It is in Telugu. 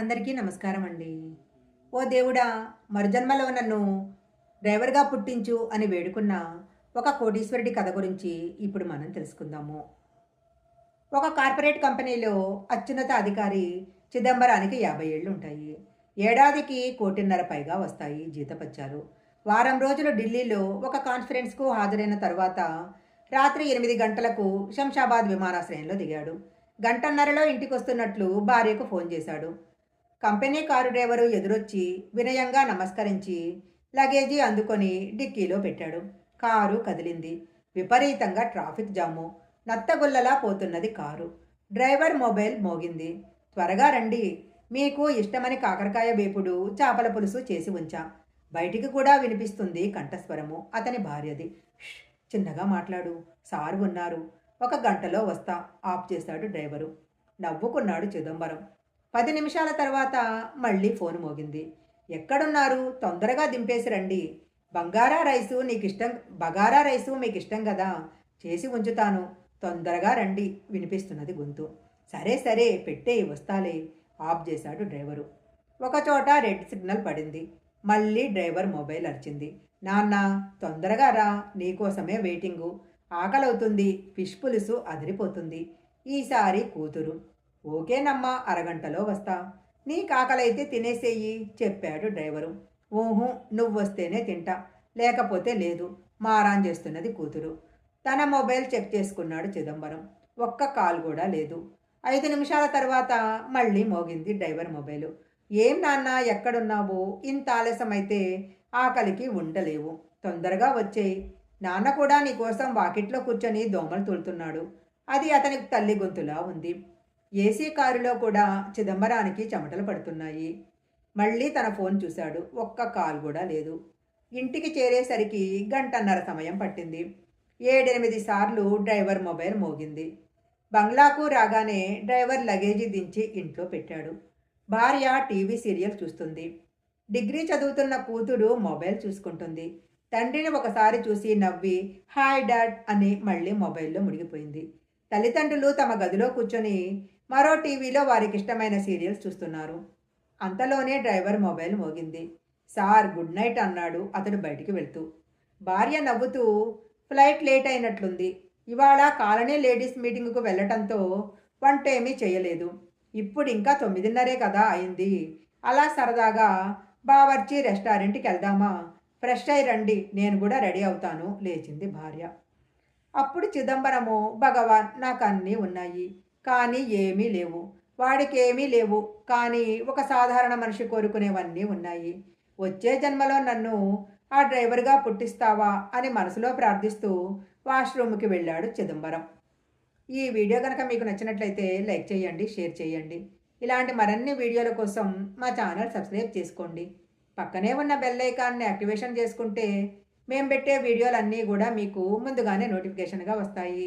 అందరికీ నమస్కారం అండి ఓ దేవుడా మరుజన్మలో నన్ను డ్రైవర్గా పుట్టించు అని వేడుకున్న ఒక కోటీశ్వరుడి కథ గురించి ఇప్పుడు మనం తెలుసుకుందాము. ఒక కార్పొరేట్ కంపెనీలో అత్యున్నత అధికారి చిదంబరానికి యాభై ఏళ్ళు ఉంటాయి ఏడాదికి కోటిన్నర పైగా వస్తాయి జీతపత్యాలు వారం రోజులు ఢిల్లీలో ఒక కాన్ఫరెన్స్కు హాజరైన తర్వాత రాత్రి ఎనిమిది గంటలకు శంషాబాద్ విమానాశ్రయంలో దిగాడు. గంటన్నరలో ఇంటికి వస్తున్నట్లు భార్యకు ఫోన్ చేశాడు. కంపెనీ కారు డ్రైవరు ఎదురొచ్చి వినయంగా నమస్కరించి లగేజీ అందుకొని డిక్కీలో పెట్టాడు. కారు కదిలింది. విపరీతంగా ట్రాఫిక్ జాము. నత్తగుల్లలా పోతున్నది కారు. డ్రైవర్ మొబైల్ మోగింది. త్వరగా రండి. మీకు ఇష్టమని కాకరకాయ వేపుడు చేపల పులుసు చేసి ఉంచా. బయటికి కూడా వినిపిస్తుంది కంఠస్వరము. అతని భార్యది. చిన్నగా మాట్లాడు. సారు ఉన్నారు. ఒక గంటలో వస్తా. ఆఫ్ చేశాడు డ్రైవరు. నవ్వుకున్నాడు చిదంబరం. పది నిమిషాల తర్వాత మళ్ళీ ఫోన్ మోగింది. ఎక్కడున్నారు? తొందరగా దింపేసి రండి. బంగారా రైసు నీకు ఇష్టం బగారా రైసు మీకు ఇష్టం కదా? చేసి ఉంచుతాను. తొందరగా రండి వినిపిస్తున్నది గొంతు. సరే సరే పెట్టే వస్తాలే ఆఫ్ చేశాడు డ్రైవరు. ఒకచోట రెడ్ సిగ్నల్ పడింది. మళ్ళీ డ్రైవర్ మొబైల్ అరిచింది. నాన్న తొందరగా రా నీకోసమే వెయిటింగు. ఆకలవుతుంది ఫిష్ పులుసు అదిరిపోతుంది. ఈసారి కూతురు. ఓకేనమ్మా అరగంటలో వస్తా. నీ కాకలైతే తినేసేయి చెప్పాడు డ్రైవరు. ఊహు నువ్వు వస్తేనే తింటా. లేకపోతే లేదు మారాన్ చేస్తున్నది కూతురు. తన మొబైల్ చెక్ చేసుకున్నాడు చిదంబరం. ఒక్క కాల్ కూడా లేదు. ఐదు నిమిషాల తర్వాత మళ్ళీ మోగింది డ్రైవర్ మొబైలు. ఏం నాన్న ఎక్కడున్నావు? ఇంత ఆలస్యమైతే ఆకలికి ఉండలేవు. తొందరగా వచ్చేయి. నాన్న కూడా నీకోసం వాకిట్లో కూర్చొని దోమలు తూలుతున్నాడు అది అతనికి తల్లి గొంతులా ఉంది. ఏసీ కారులో కూడా చిదంబరానికి చెమటలు పడుతున్నాయి. మళ్ళీ తన ఫోన్ చూశాడు. ఒక్క కాల్ కూడా లేదు. ఇంటికి చేరేసరికి గంటన్నర సమయం పట్టింది. ఏడెనిమిది సార్లు డ్రైవర్ మొబైల్ మోగింది. బంగ్లాకు రాగానే డ్రైవర్ లగేజీ దించి ఇంట్లో పెట్టాడు. భార్య టీవీ సీరియల్ చూస్తుంది. డిగ్రీ చదువుతున్న కూతురు మొబైల్ చూసుకుంటుంది. తండ్రిని ఒకసారి చూసి నవ్వి హాయ్ డాడ్ అని మళ్ళీ మొబైల్లో మునిగిపోయింది. తల్లిదండ్రులు తమ గదిలో కూర్చొని మరో టీవీలో వారికి ఇష్టమైన సీరియల్స్ చూస్తున్నారు. అంతలోనే డ్రైవర్ మొబైల్ మోగింది. సార్ గుడ్ నైట్ అన్నాడు అతడు బయటికి వెళ్తూ. భార్య నవ్వుతూ ఫ్లైట్ లేట్ అయినట్లుంది. ఇవాళ కాలనీ లేడీస్ మీటింగుకు వెళ్ళటంతో వంట ఏమీ చేయలేదు. ఇప్పుడు ఇంకా తొమ్మిదిన్నరే కదా అయింది. అలా సరదాగా బావర్చి రెస్టారెంట్కి వెళ్దామా? ఫ్రెష్ అయి రండి నేను కూడా రెడీ అవుతాను లేచింది భార్య. అప్పుడు చిదంబరము భగవాన్ నాకు అన్నీ ఉన్నాయి. కానీ ఏమీ లేవు. వాడికి ఏమీ లేవు. కానీ ఒక సాధారణ మనిషి కోరుకునేవన్నీ ఉన్నాయి. వచ్చే జన్మలో నన్ను ఆ డ్రైవర్గా పుట్టిస్తావా అని మనసులో ప్రార్థిస్తూ వాష్రూమ్కి వెళ్ళాడు చిదంబరం. ఈ వీడియో కనుక మీకు నచ్చినట్లయితే లైక్ చేయండి షేర్ చేయండి. ఇలాంటి మరిన్ని వీడియోల కోసం మా ఛానల్ సబ్స్క్రైబ్ చేసుకోండి. పక్కనే ఉన్న బెల్ ఐకాన్ని యాక్టివేషన్ చేసుకుంటే మేము పెట్టే వీడియోలన్నీ కూడా మీకు ముందుగానే నోటిఫికేషన్గా వస్తాయి.